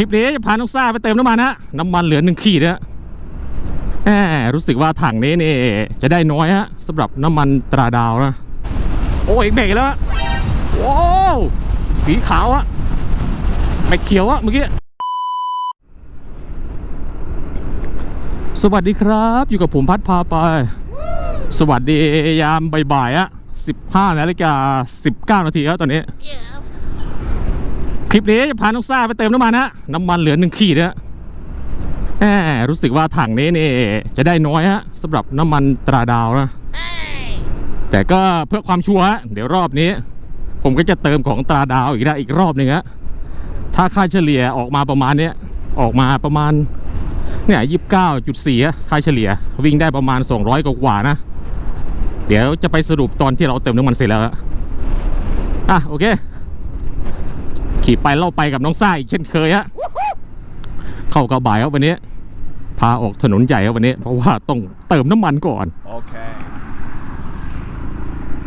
ลิปนี้จะพาน้องซ่าไปเติมน้ำมันฮะน้ำมันเหลือหนึ่งขีดฮะแหมรู้สึกว่าถังนี้นี่จะได้น้อยฮะสำหรับน้ำมันตราดาวนะ โอ้ยเบรกแล้วโอ้วสีขาวอะไม่เขียวอะเมื่อกี้สวัสดีครับ อยู่กับผมพัดพาไป สวัสดียามบ่ายๆอะ15นาฬิกา19 นาทีครับตอนนี้ คลิปนี้จะพาน้องซ่าไปเติมน้ำมันฮะน้ำมันเหลือหนึ่งขีดฮะแหมรู้สึกว่าถังนี้นี่จะได้น้อยฮะสำหรับน้ำมันตราดาวนะแต่ก็เพื่อความชัวร์ฮะเดี๋ยวรอบนี้ ผมก็จะเติมของตราดาวอีกได้อีกรอบหนึ่งฮะถ้าค่าเฉลี่ยออกมาประมาณเนี้ยออกมาประมาณเนี่ยยี่สิบเก้าจุดสี่ค่าเฉลี่ย วิ่งได้ประมาณสองร้อยกว่านะ เดี๋ยวจะไปสรุปตอนที่เราเติมน้ำมันเสร็จแล้วฮะอะโอเค ขี่ไปเล่าไปกับน้องซ่าอีกเช่นเคยฮะเข้ากระบายครับวันนี้ พาออกถนนใหญ่ครับวันนี้ เพราะว่าต้องเติมน้ำมันก่อน Okay.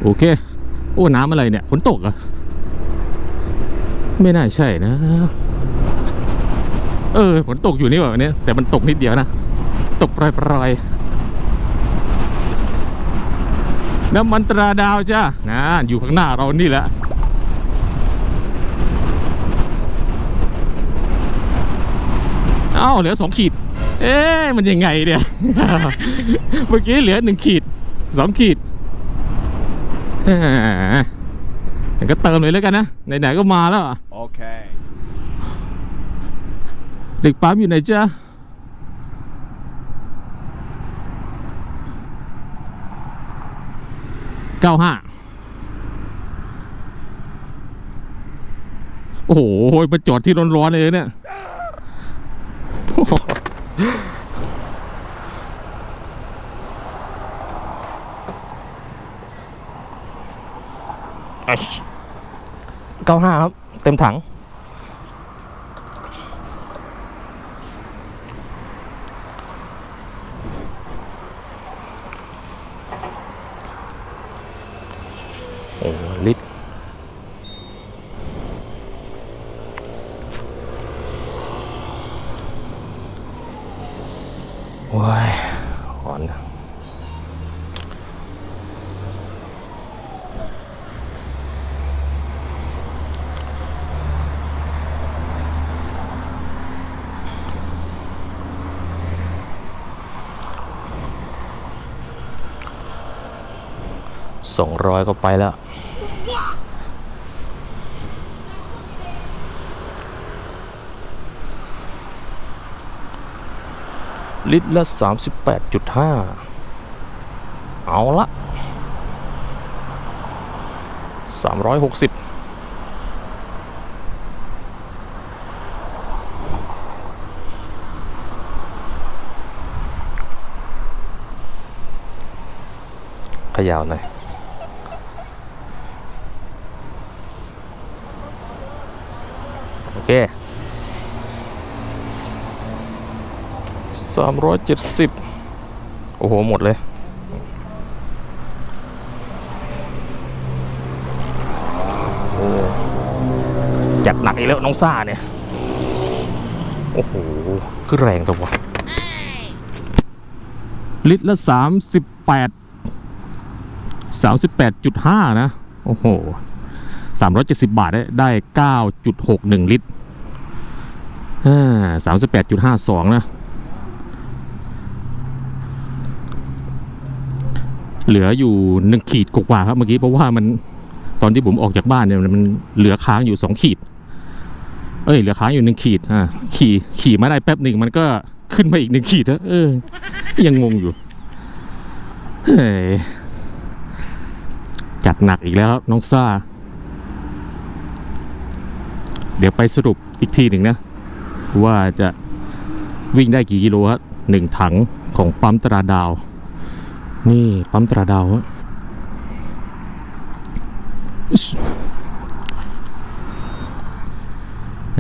โอเค โอ้น้ำอะไรเนี่ยฝนตกเหรอะไม่น่าใช่นะ เออฝนตกอยู่นี่หว่าวันนี้แต่มันตกนิดเดียวนะ ตกปรอยๆน้ำมันตราดาวจ้านะอยู่ข้างหน้าเรานี่แหละ เอ้าเหลือสองขีด เอ๊ะมันยังไงเนี่ย เมื่อกี้เหลือหนึ่งขีดสองขีดแหมงั้นก็เติมเลยแล้วกันนะ ไหนๆก็มาแล้วอะ Okay. เด็กปั๊มอยู่ไหนจ๊ะเก้าห้าโอ้โหมาจอดที่ร้อนๆเลยเนี่ย เก้าห้าครับ เต็มถัง โอ้ลิตรโอ้ยอ่อนนะ สองร้อยก็ไปแล้ว ลิตรละสามสิบแปดจุดห้าเอาละสามร้อยหกสิบขยาวหน่อย โอเค สามร้อยเจ็ดสิบโอ้โห หมดเลย โอ้จัดหนักอีกแล้วน้องซ่าเนี่ย โอ้โห คือแรงจังวะลิตรละสามสิบแปดสามสิบแปดจุดห้านะ โอ้โหสามร้อยเจ็ดสิบบาทได้ได้เก้าจุดหกหนึ่งลิตร สามสิบแปดจุดห้าสองนะ เหลืออยู่หนึ่งขีดกว่าครับเมื่อกี้เพราะว่ามันตอนที่ผมออกจากบ้านเนี่ยมันเหลือค้างอยู่สองขีด เอ้ยเหลือค้างอยู่หนึ่งขีดอ่าขี่ขี่มาได้แป๊บหนึ่งมันก็ขึ้นมาอีกหนึ่งขีดแล้วเออ ยังงงอยู่เฮ้ยจัดหนักอีกแล้วน้องซ่า เดี๋ยวไปสรุปอีกทีหนึ่งนะ ว่าจะวิ่งได้กี่กิโลครับหนึ่งถังของปั๊มตราดาว นี่ปั๊มตราดาว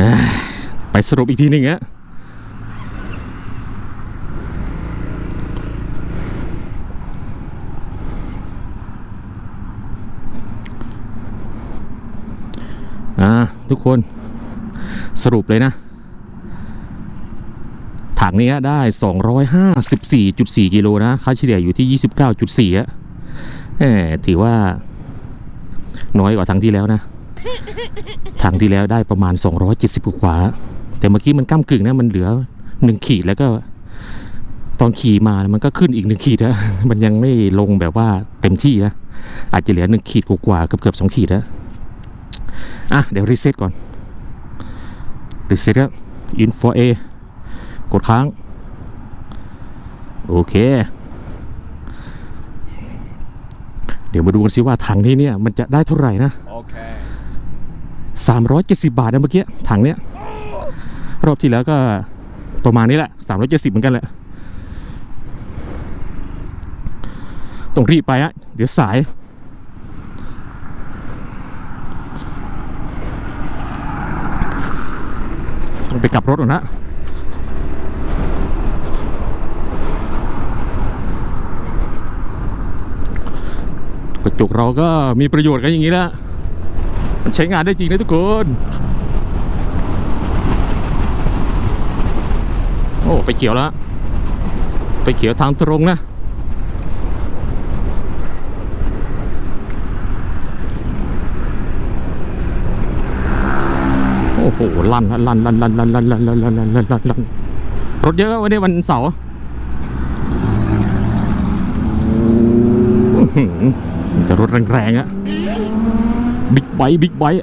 ฮะไปสรุปอีกทีหนึ่งฮะอ่าทุกคนสรุปเลยนะ ถังนี้ได้ 254.4 กิโลนะ ค่าเฉลี่ยอยู่ที่ 29.4อะแหมถือว่า น้อยกว่าถังที่แล้วนะ ถังที่แล้วได้ประมาณ 270 กว่า แต่เมื่อกี้มันก้ากึ่งนะ มันเหลือ 1 ขีดแล้วก็ ตอนขี่มา มันก็ขึ้นอีกหนึ่งขีดนะ มันยังไม่ลงแบบว่าเต็มที่นะ อาจจะเหลือหนึ่งขีดกว่าเกือบเกือบๆสองขีดนะอะ เดี๋ยวรีเซ็ตก่อนรีเซ็ตครับ info a กดค้าง โอเค เดี๋ยวมาดูกันสิว่าถังนี้เนี่ย มันจะได้เท่าไหร่นะ Okay. 370บาทนะเมื่อกี้ถังเนี้ยรอบที่แล้วก็ประมาณนี้แหละ370เหมือนกันแหละต้องรีบไปอะเดี๋ยวสาย ต้องไปกลับรถก่อนนะ ระจกเราก็มีประโยชน์กันอย่างนี้แหละมันใช้งานได้จริงนะทุกคน โอ้ไฟเขียวแล้วไฟเขียวทางตรงนะโอ้โหลั่นลั่นลั่นลั่นลั่นลั่นลั่นลั่นลั่นลั่นลั่นลั่นลั่นรถเยอะวันนี้วันเสาร์อื้อหือมัน จะรถแรงๆอะบิ๊กไบค์บิ๊กไบค์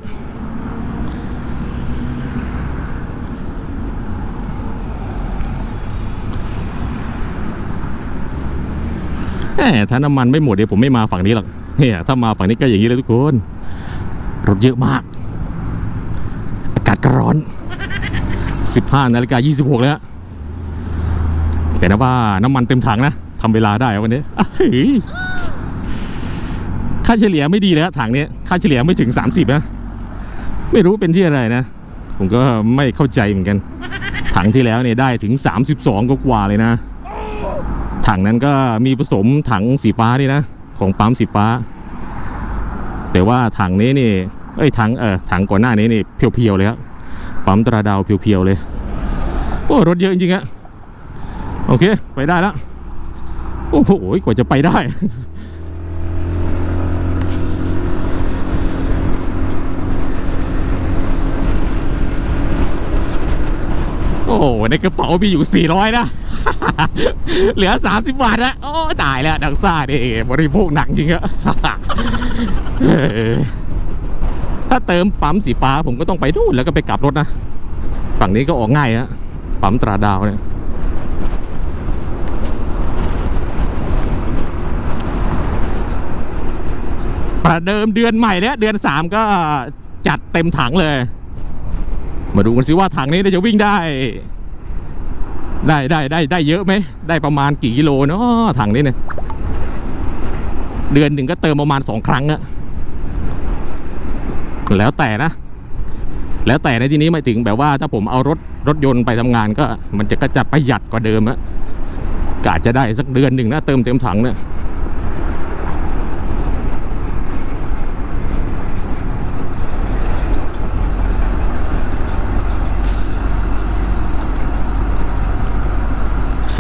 แหมถ้าน้ำมันไม่หมดเดี๋ยวผมไม่มาฝั่งนี้หรอกเนี่ยถ้ามาฝั่งนี้ก็อย่างนี้เลยทุกคน รถเยอะมาก อากาศก็ร้อน 15นาฬิกา26 แล้ว แต่นะว่าน้ำมันเต็มถังนะทำเวลาได้วันนี้อะฮ้ย ค่าเฉลี่ยไม่ดีเลยฮะถังนี้ค่าเฉลี่ยไม่ถึง 30 นะ ไม่รู้เป็นที่อะไรนะ ผมก็ไม่เข้าใจเหมือนกัน ถังที่แล้วเนี่ยได้ถึง 32กว่าเลยนะ ถังนั้นก็มีผสมถังสีฟ้านี่นะ ของปั๊มสีฟ้า แต่ว่าถังนี้นี่เอ้ยถังเออถังก่อนหน้านี้นี่เพียวๆเลยครับปั๊มตราดาวเพียวๆเลยโอ้รถเยอะจริงๆอะโอเค ไปได้แล้วโอ้โหกว่าจะไปได้ โอ้โหในกระเป๋ามีอยู่ 400 นะ เหลือ 30 บาทนะโอ้ตายแล้วดังซ่าดิบริโภคหนักจริงอะถ้าเติมปั๊มสีฟ้าผมก็ต้องไปนู่นแล้วก็ไปกลับรถนะ ฝั่งนี้ก็ออกง่ายฮะปั๊มตราดาวเนี่ยประเดิมเดือนใหม่เนี่ยเดือนสามก็จัดเต็มถังเลย มาดูกันสิว่าถังนี้จะวิ่งได้ ได้ได้ได้ได้เยอะไหมได้ประมาณกี่กิโลเนาะถังนี้เนี่ยเดือนหนึ่งก็เติมประมาณสองครั้งอะแล้วแต่นะ แล้วแต่ในที่นี้หมายถึงแบบว่าถ้าผมเอารถรถยนต์ไปทำงานก็ มันจะก็จะประหยัดกว่าเดิมอะกะจะได้สักเดือนหนึ่งนะเติมเต็มถังเนี่ย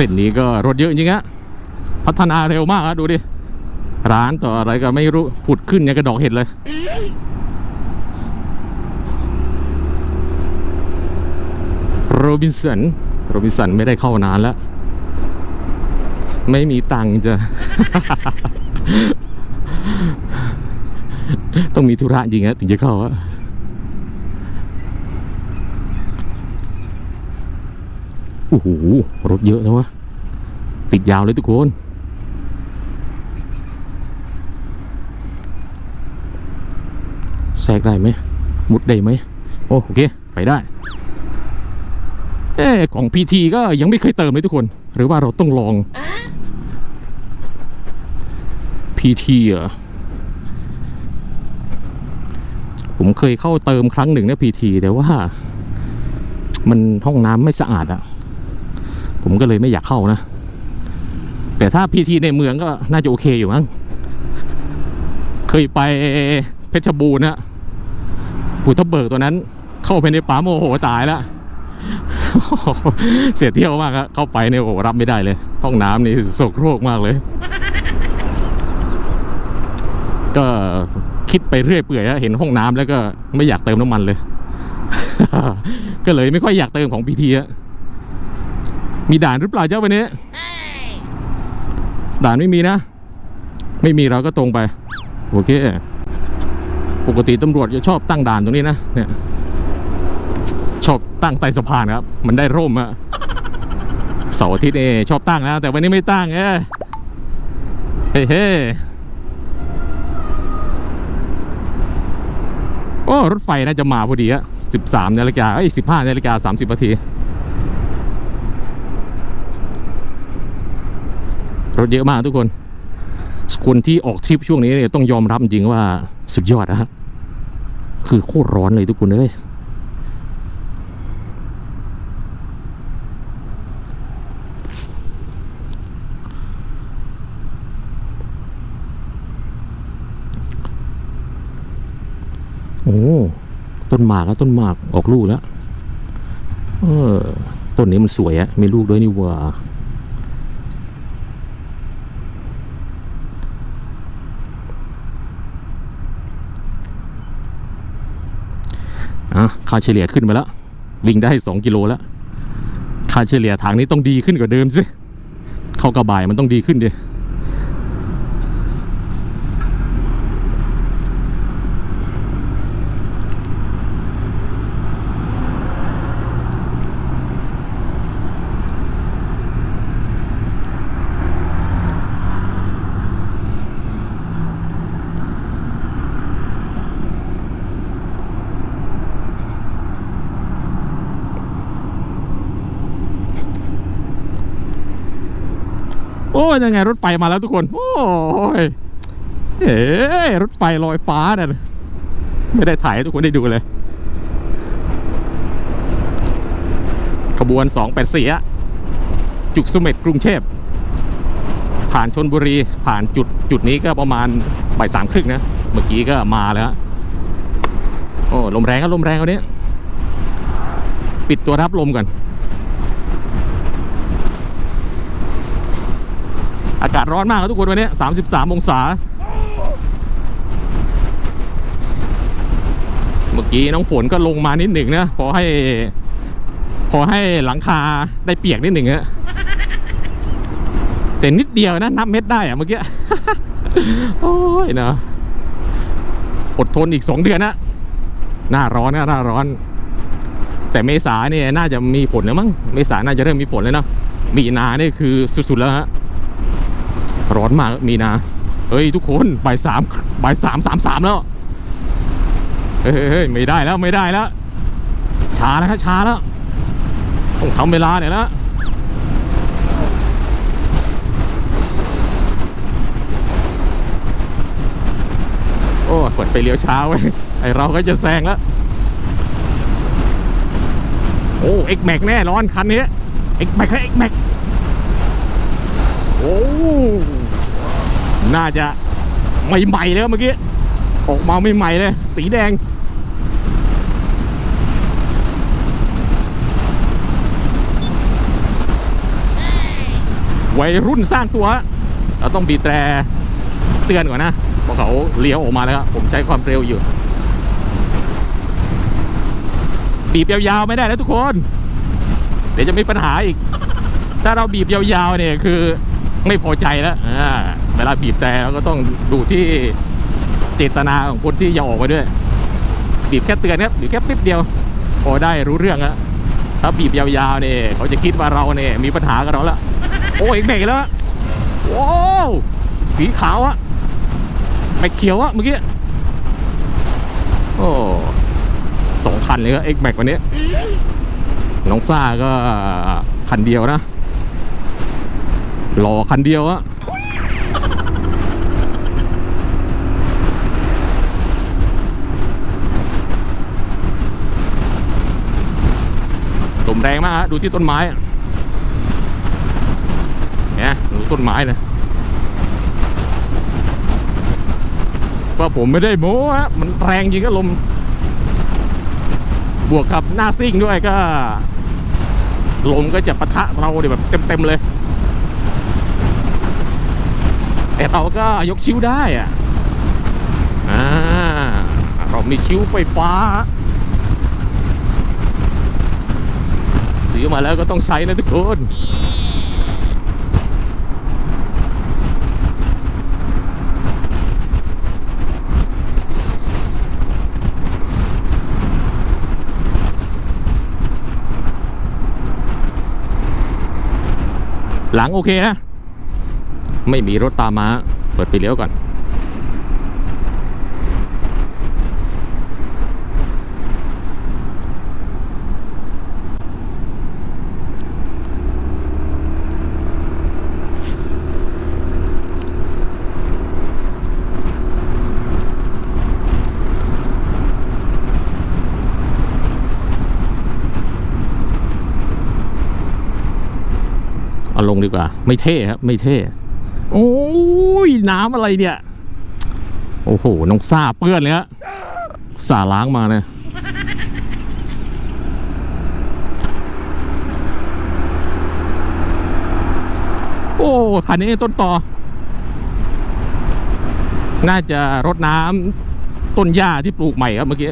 ส้นนี้ก็รถเยอะจริงฮะพัฒนาเร็วมากอะดูดิ ร้านต่ออะไรก็ไม่รู้ผุดขึ้นอย่างกระดอกเห็ดเลย โรบินสัน โรบินสันไม่ได้เข้านานแล้ว ไม่มีตังค์จะต้องมีธุระจริงฮะถึงจะเข้าอะ โอ้โห รถเยอะนะวะ ติดยาวเลยทุกคน แทรกได้ไหม มุดได้ไหม โอโอเค ไปได้ เอ๊ะของพีทีก็ยังไม่เคยเติมเลยทุกคน หรือว่าเราต้องลองพีทีเหรอผมเคยเข้าเติมครั้งหนึ่งนะพีทีแต่ว่า มันห้องน้ำไม่สะอาดอะ ผมก็เลยไม่อยากเข้านะ แต่ถ้าพีทีในเมืองก็น่าจะโอเคอยู่มั้งเคยไปเพชรบูรณ์นะปูทะเบิกตัวนั้น เข้าไปในปั๊มโอ้โหตายแล้วเสียเที่ยวมากครับเข้าไปเนี่ยโอ้รับไม่ได้เลย ห้องน้ำนี่โสโรกมากเลย ก็คิดไปเรื่อยเปื่อยฮะเห็นห้องน้ำแล้วก็ไม่อยากเติมน้ำมันเลย ก็เลยไม่ค่อยอยากเติมของพีทีอะ มีด่านหรือเปล่าเจ้าวันนี้ ด่านไม่มีนะ ไม่มีเราก็ตรงไป โอเค ปกติตำรวจจะชอบตั้งด่านตรงนี้นะ เนี่ย ชอบตั้งใต้สะพานครับ มันได้ร่มอะเสาร์อาทิตย์เอชอบตั้งนะ แต่วันนี้ไม่ตั้งเอเฮ้เฮ้โอ้ รถไฟน่าจะมาพอดีอะสิบสามนาฬิกาเอ้ยสิบห้านาฬิกาสามสิบนาที รถเยอะมากทุกคน คนที่ออกทริปช่วงนี้เนี่ยต้องยอมรับจริงว่าสุดยอดนะฮะ คือโคตรร้อนเลยทุกคนเอ้ยโอ้ต้นหมากแล้วต้นหมากออกลูกแล้ว เออ ต้นนี้มันสวยอะมีลูกด้วยนี่ว่าะค่าเฉลี่ยขึ้นมาแล้ว วิ่งได้สองกิโลแล้ว ค่าเฉลี่ยทางนี้ต้องดีขึ้นกว่าเดิมสิ เข้ากระบายมันต้องดีขึ้นดิ ยยังไงรถไฟมาแล้วทุกคน โอ้ยเอ๋รถไฟลอยฟ้าเนี่ยไม่ได้ถ่ายให้ทุกคนได้ดูเลย ขบวน284อะจุกเสม็ดกรุงเทพผ่านชนบุรีผ่านจุดจุดนี้ก็ประมาณบ่ายสามครึ่งนะ เมื่อกี้ก็มาแล้วโอ้ลมแรงครับลมแรงวันนี้ปิดตัวรับลมก่อน อากาศร้อนมากครับทุกคนวันนี้ 33 องศา เมื่อกี้น้องฝนก็ลงมานิดหนึ่งนะพอให้พอให้หลังคาได้เปียกนิดหนึ่งฮะแต่นิดเดียวนะนับเม็ดได้อะเมื่อกี้ โอ้ยนะอดทนอีกสองเดือนนะหน้าร้อนนะหน้าร้อน แต่เมษาเนี่ยน่าจะมีฝนแล้วมั้งเมษาน่าจะเริ่มมีฝนแล้วนะมีนาเนี่ยคือสุดๆแล้วฮะ ร้อนมากมีนาเฮ้ยทุกคนบ่ายสามบ่ายสามสามสามแล้วเฮ้ยเฮ้ยไม่ได้แล้วไม่ได้แล้วช้าแล้วครับช้าแล้วต้องทำเวลาเนี่อยแล้วโอ้เปิดไปเลี้ยวช้าเว้ยไอเราก็จะแซงแล้วโอ้เอ็กแม็กแน่ร้อนคันนี้เอ็กแม็กเอ็กแม็กโอ้ น่าจะใหม่ๆเลยเมื่อกี้ ออกมาใหม่ๆเลย สีแดง วัยรุ่นสร้างตัว เราต้องบีบแตรเตือนก่อนนะเพราะเขาเลี้ยวออกมาแล้วผมใช้ความเร็วอยู่ บีบยาวๆไม่ได้แล้วทุกคน เดี๋ยวจะมีปัญหาอีก ถ้าเราบีบยาวๆเนี่ยคือไม่พอใจแล้วอ่า เวลาบีบแต่เราก็ต้องดูที่เจตนาของคนที่จะออกมาด้วย บีบแค่เตือนครับหรือแค่ปิ๊บเดียว พอได้รู้เรื่องแล้วถ้าบีบยาวๆเนี่ยเขาจะคิดว่าเราเนี่ยมีปัญหากับเราล้วโอ้ยเบรกแล้วโอ้สีขาวอะไม่เขียวอะเมื่อกี้โอ้สองคันเลยก็เอ็กแม็กวันนี้ น้องซ่าก็คันเดียวนะรอคันเดียวอะ ลมแรงมากฮะดูที่ต้นไม้เนี่ยดูต้นไม้นะว่าผมไม่ได้โม้ฮะมันแรงจริงก็ลม บวกกับหน้าซิ่งด้วยก็ ลมก็จะปะทะเราเนี่ยแบบเต็มๆเลย แต่เราก็ยกชิวได้อะอ่าเรามีชิวไฟฟ้า ซื้อมาแล้วก็ต้องใช้นะทุกคนหลังโอเคนะ ไม่มีรถตามมา เปิดไปเลี้ยวก่อน เอาลงดีกว่า ไม่เท่ครับ ไม่เท่ โอ้ยน้ำอะไรเนี่ย โอ้โห น้องซาเปื้อนเลยฮะสาล้างมาเนี่ยโอ้คันนี้ต้นต่อ น่าจะรดน้ำต้นหญ้าที่ปลูกใหม่ครับเมื่อกี้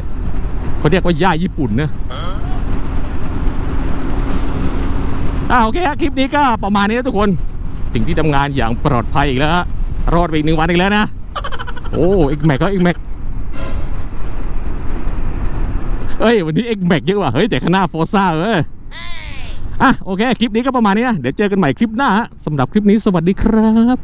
เขาเรียกว่าหญ้าญี่ปุ่นนะ อ่าโอเคฮะคลิปนี้ก็ประมาณนี้นะทุกคนถึงที่ทำงานอย่างปลอดภัยอีกแล้วฮะรอดไปอีกหนึ่งวันอีกแล้วนะ โอ้เอ็กแม็กก็เอ็กแม็กเอ้ยวันนี้เอ็กแม็กเยอะว่ะเฮ้ยแต่ข้างหน้าโฟซ่าเอ้ยอะโอเค คลิปนี้ก็ประมาณนี้นะเดี๋ยวเจอกันใหม่คลิปหน้าสำหรับคลิปนี้สวัสดีครับ